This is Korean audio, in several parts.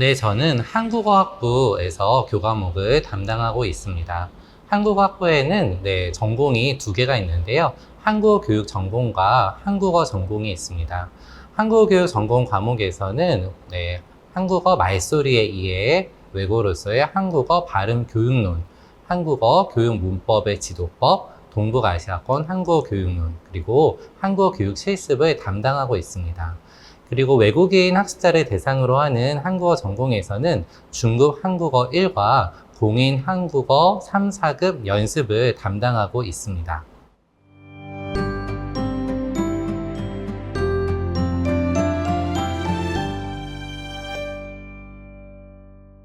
네, 저는 한국어학부에서 교과목을 담당하고 있습니다. 한국어학부에는 네, 전공이 두 개가 있는데요. 한국어교육 전공과 한국어 전공이 있습니다. 한국어교육 전공 과목에서는 네, 한국어 말소리의 이해, 외고로서의 한국어 발음 교육론, 한국어 교육 문법의 지도법, 동북아시아권 한국어 교육론, 그리고 한국어 교육 실습을 담당하고 있습니다. 그리고 외국인 학습자를 대상으로 하는 한국어 전공에서는 중급 한국어 1과 공인 한국어 3, 4급 연습을 담당하고 있습니다.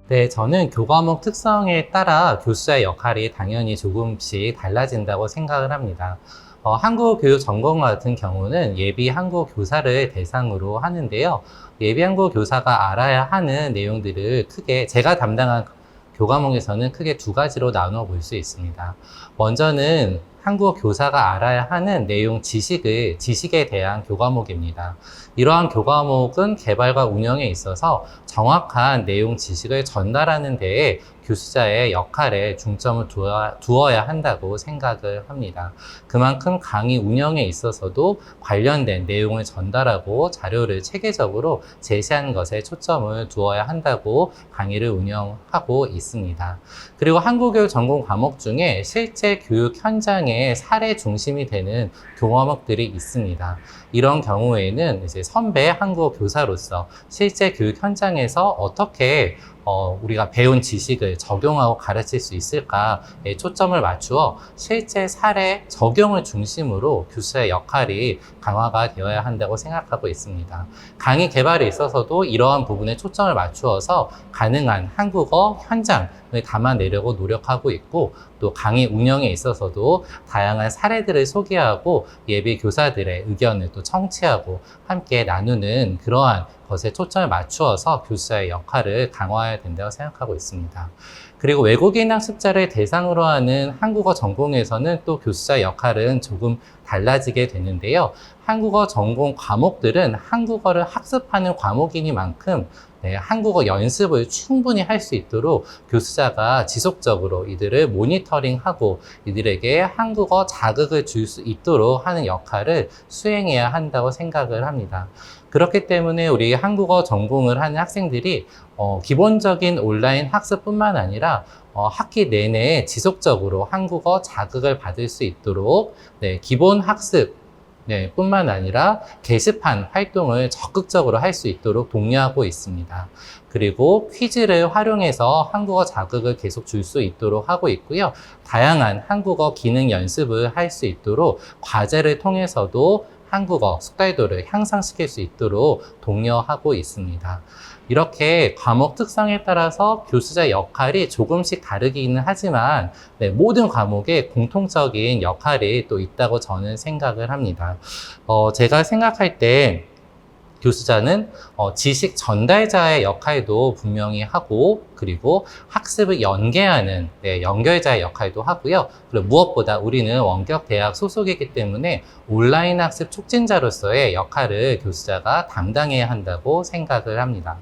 네, 저는 교과목 특성에 따라 교수자의 역할이 당연히 조금씩 달라진다고 생각을 합니다. 어, 한국어 교육 전공 같은 경우는 예비 한국어 교사를 대상으로 하는데요. 예비 한국어 교사가 알아야 하는 내용들을 크게 제가 담당한 교과목에서는 크게 두 가지로 나누어 볼 수 있습니다. 먼저는 한국어 교사가 알아야 하는 내용 지식을, 지식에 대한 교과목입니다. 이러한 교과목은 개발과 운영에 있어서 정확한 내용 지식을 전달하는 데에 교수자의 역할에 중점을 두어야, 두어야 한다고 생각을 합니다. 그만큼 강의 운영에 있어서도 관련된 내용을 전달하고 자료를 체계적으로 제시하는 것에 초점을 두어야 한다고 강의를 운영하고 있습니다. 그리고 한국교육 전공 과목 중에 실제 교육 현장의 사례 중심이 되는 교과목들이 있습니다. 이런 경우에는 이제 선배 한국어 교사로서 실제 교육 현장에서 어떻게 어, 우리가 배운 지식을 적용하고 가르칠 수 있을까에 초점을 맞추어 실제 사례 적용을 중심으로 교수의 역할이 강화가 되어야 한다고 생각하고 있습니다. 강의 개발에 있어서도 이러한 부분에 초점을 맞추어서 가능한 한국어 현장 을 담아내려고 노력하고 있고 또 강의 운영에 있어서도 다양한 사례들을 소개하고 예비 교사들의 의견을 또 청취하고 함께 나누는 그러한 것에 초점을 맞추어서 교수의 역할을 강화해야 된다고 생각하고 있습니다. 그리고 외국인 학습자를 대상으로 하는 한국어 전공에서는 또 교수자 역할은 조금 달라지게 되는데요. 한국어 전공 과목들은 한국어를 학습하는 과목이니만큼 네, 한국어 연습을 충분히 할 수 있도록 교수자가 지속적으로 이들을 모니터링하고 이들에게 한국어 자극을 줄 수 있도록 하는 역할을 수행해야 한다고 생각을 합니다. 그렇기 때문에 우리 한국어 전공을 하는 학생들이 어, 기본적인 온라인 학습뿐만 아니라 어, 학기 내내 지속적으로 한국어 자극을 받을 수 있도록 네, 기본 학습 네, 뿐만 아니라 게시판 활동을 적극적으로 할 수 있도록 독려하고 있습니다. 그리고 퀴즈를 활용해서 한국어 자극을 계속 줄 수 있도록 하고 있고요. 다양한 한국어 기능 연습을 할 수 있도록 과제를 통해서도 한국어 숙달도를 향상시킬 수 있도록 독려하고 있습니다. 이렇게 과목 특성에 따라서 교수자의 역할이 조금씩 다르기는 하지만 네, 모든 과목에 공통적인 역할이 또 있다고 저는 생각을 합니다. 어, 제가 생각할 때 교수자는 어, 지식 전달자의 역할도 분명히 하고 그리고 학습을 연계하는 네, 연결자의 역할도 하고요. 그리고 무엇보다 우리는 원격 대학 소속이기 때문에 온라인 학습 촉진자로서의 역할을 교수자가 담당해야 한다고 생각을 합니다.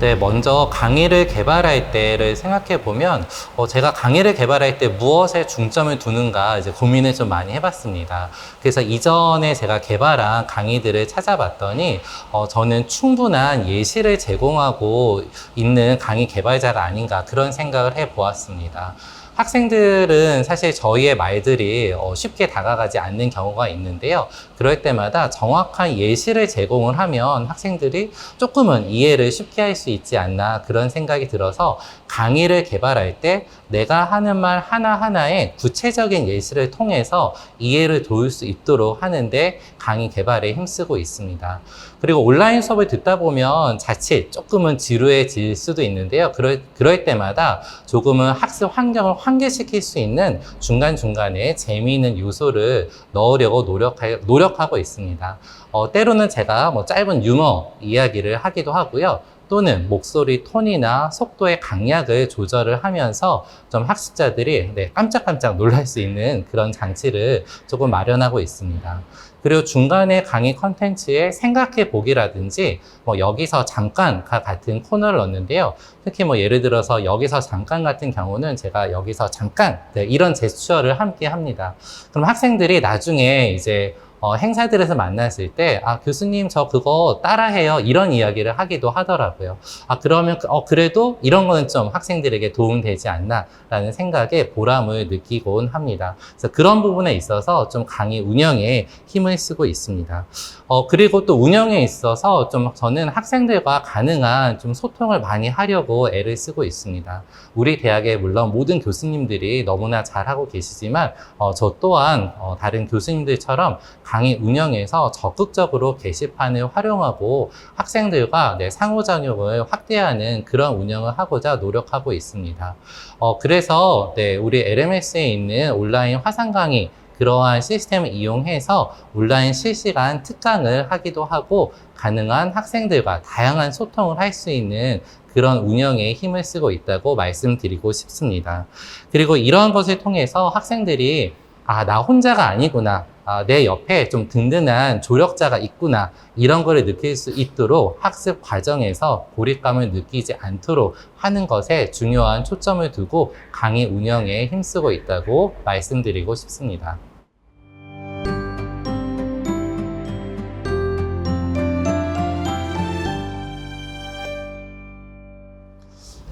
네, 먼저 강의를 개발할 때를 생각해 보면, 어, 제가 강의를 개발할 때 무엇에 중점을 두는가 이제 고민을 좀 많이 해봤습니다. 그래서 이전에 제가 개발한 강의들을 찾아봤더니, 어, 저는 충분한 예시를 제공하고 있는 강의 개발자가 아닌가 그런 생각을 해 보았습니다. 학생들은 사실 저희의 말들이 어, 쉽게 다가가지 않는 경우가 있는데요. 그럴 때마다 정확한 예시를 제공을 하면 학생들이 조금은 이해를 쉽게 할 수 있지 않나 그런 생각이 들어서 강의를 개발할 때 내가 하는 말 하나하나에 구체적인 예시를 통해서 이해를 도울 수 있도록 하는데 강의 개발에 힘쓰고 있습니다. 그리고 온라인 수업을 듣다 보면 자칫 조금은 지루해질 수도 있는데요. 그럴, 그럴 때마다 조금은 학습 환경을 환기시킬 수 있는 중간중간에 재미있는 요소를 넣으려고 노력하, 노력하고 있습니다. 어, 때로는 제가 뭐 짧은 유머 이야기를 하기도 하고요. 또는 목소리 톤이나 속도의 강약을 조절을 하면서 좀 학습자들이 네, 깜짝깜짝 놀랄 수 있는 그런 장치를 조금 마련하고 있습니다. 그리고 중간에 강의 컨텐츠에 생각해 보기라든지 뭐 여기서 잠깐과 같은 코너를 넣는데요. 특히 뭐 예를 들어서 여기서 잠깐 같은 경우는 제가 여기서 잠깐 네, 이런 제스처를 함께 합니다. 그럼 학생들이 나중에 이제 어, 행사들에서 만났을 때, 아, 교수님, 저 그거 따라해요. 이런 이야기를 하기도 하더라고요. 아, 그러면, 그- 어, 그래도 이런 거는 좀 학생들에게 도움되지 않나라는 생각에 보람을 느끼곤 합니다. 그래서 그런 부분에 있어서 좀 강의 운영에 힘을 쓰고 있습니다. 어, 그리고 또 운영에 있어서 좀 저는 학생들과 가능한 좀 소통을 많이 하려고 애를 쓰고 있습니다. 우리 대학에 물론 모든 교수님들이 너무나 잘하고 계시지만, 어, 저 또한 어, 다른 교수님들처럼 강의 운영에서 적극적으로 게시판을 활용하고 학생들과 네, 상호작용을 확대하는 그런 운영을 하고자 노력하고 있습니다. 어, 그래서 네, 우리 LMS에 있는 온라인 화상 강의 그러한 시스템을 이용해서 온라인 실시간 특강을 하기도 하고 가능한 학생들과 다양한 소통을 할 수 있는 그런 운영에 힘을 쓰고 있다고 말씀드리고 싶습니다. 그리고 이러한 것을 통해서 학생들이 아, 나 혼자가 아니구나. 아, 내 옆에 좀 든든한 조력자가 있구나. 이런 거를 느낄 수 있도록 학습 과정에서 고립감을 느끼지 않도록 하는 것에 중요한 초점을 두고 강의 운영에 힘쓰고 있다고 말씀드리고 싶습니다.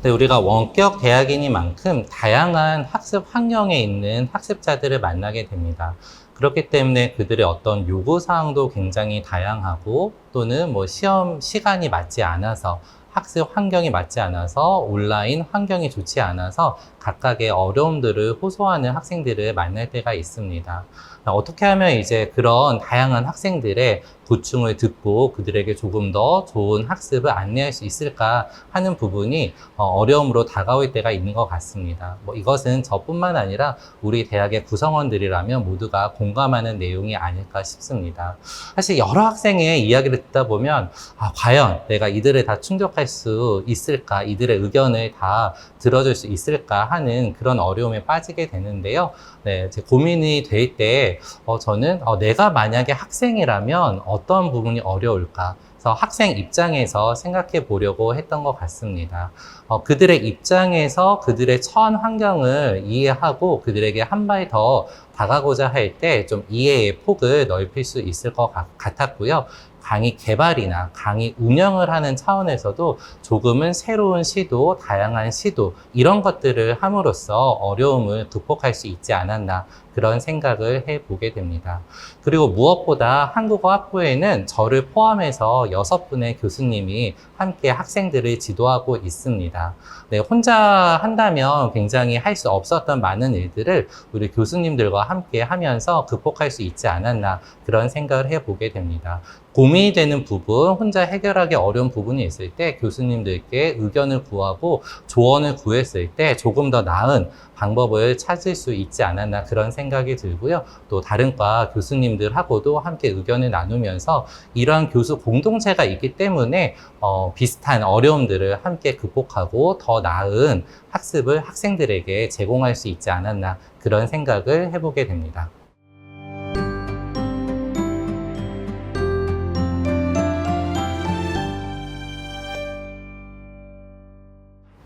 네, 우리가 원격 대학이니만큼 다양한 학습 환경에 있는 학습자들을 만나게 됩니다. 그렇기 때문에 그들의 어떤 요구 사항도 굉장히 다양하고 또는 뭐 시험 시간이 맞지 않아서 학습 환경이 맞지 않아서 온라인 환경이 좋지 않아서 각각의 어려움들을 호소하는 학생들을 만날 때가 있습니다. 어떻게 하면 이제 그런 다양한 학생들의 고충을 듣고 그들에게 조금 더 좋은 학습을 안내할 수 있을까 하는 부분이 어, 어려움으로 다가올 때가 있는 것 같습니다. 뭐 이것은 저뿐만 아니라 우리 대학의 구성원들이라면 모두가 공감하는 내용이 아닐까 싶습니다. 사실 여러 학생의 이야기를 듣다 보면 아, 과연 내가 이들을 다 충족할 수 있을까, 이들의 의견을 다 들어줄 수 있을까 하는 그런 어려움에 빠지게 되는데요. 네, 제 고민이 될 때, 어, 저는, 어, 내가 만약에 학생이라면 어떤 부분이 어려울까? 그래서 학생 입장에서 생각해 보려고 했던 것 같습니다. 어, 그들의 입장에서 그들의 처한 환경을 이해하고 그들에게 한 발 더 다가고자 할 때 좀 이해의 폭을 넓힐 수 있을 것 같- 같았고요. 강의 개발이나 강의 운영을 하는 차원에서도 조금은 새로운 시도, 다양한 시도, 이런 것들을 함으로써 어려움을 극복할 수 있지 않았나 그런 생각을 해보게 됩니다. 그리고 무엇보다 한국어 학부에는 저를 포함해서 여섯 분의 교수님이 함께 학생들을 지도하고 있습니다. 네, 혼자 한다면 굉장히 할 수 없었던 많은 일들을 우리 교수님들과 함께 하면서 극복할 수 있지 않았나 그런 생각을 해보게 됩니다. 고민이 되는 부분, 혼자 해결하기 어려운 부분이 있을 때 교수님들께 의견을 구하고 조언을 구했을 때 조금 더 나은 방법을 찾을 수 있지 않았나 그런 생각이 들고요. 또 다른 과 교수님들하고도 함께 의견을 나누면서 이러한 교수 공동체가 있기 때문에 어, 비슷한 어려움들을 함께 극복하고 더 나은 학습을 학생들에게 제공할 수 있지 않았나 그런 생각을 해보게 됩니다.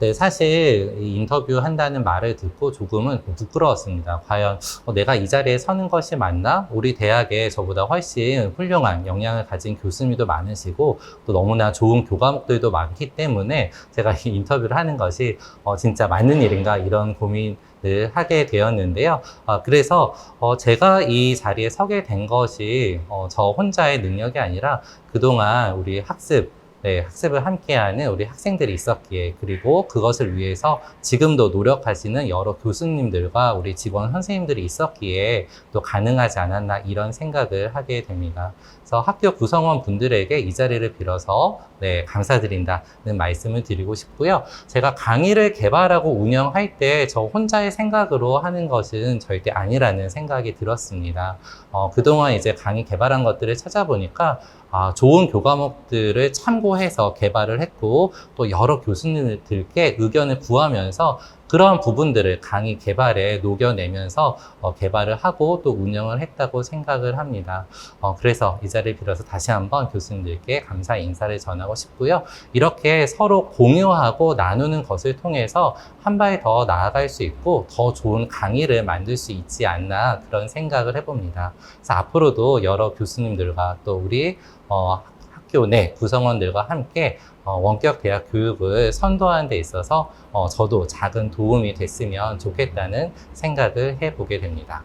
네, 사실 이 인터뷰 한다는 말을 듣고 조금은 부끄러웠습니다. 과연 어, 내가 이 자리에 서는 것이 맞나? 우리 대학에 저보다 훨씬 훌륭한 역량을 가진 교수님도 많으시고 또 너무나 좋은 교과목들도 많기 때문에 제가 이 인터뷰를 하는 것이 어, 진짜 맞는 일인가 이런 고민 을 하게 되었는데요. 어, 그래서 어, 제가 이 자리에 서게 된 것이 어, 저 혼자의 능력이 아니라 그동안 우리 학습 네, 학습을 함께하는 우리 학생들이 있었기에 그리고 그것을 위해서 지금도 노력하시는 여러 교수님들과 우리 직원 선생님들이 있었기에 또 가능하지 않았나 이런 생각을 하게 됩니다. 그래서 학교 구성원 분들에게 이 자리를 빌어서 네, 감사드린다는 말씀을 드리고 싶고요. 제가 강의를 개발하고 운영할 때 저 혼자의 생각으로 하는 것은 절대 아니라는 생각이 들었습니다. 어, 그동안 이제 강의 개발한 것들을 찾아보니까 아, 좋은 교과목들을 참고해서 개발을 했고 또 여러 교수님들께 의견을 구하면서 그런 부분들을 강의 개발에 녹여내면서 어, 개발을 하고 또 운영을 했다고 생각을 합니다. 어, 그래서 이 자리를 빌어서 다시 한번 교수님들께 감사 인사를 전하고 싶고요. 이렇게 서로 공유하고 나누는 것을 통해서 한 발 더 나아갈 수 있고 더 좋은 강의를 만들 수 있지 않나 그런 생각을 해봅니다. 그래서 앞으로도 여러 교수님들과 또 우리 어, 학교 내 구성원들과 함께 어, 원격 대학 교육을 선도하는 데 있어서 어, 저도 작은 도움이 됐으면 좋겠다는 생각을 해보게 됩니다.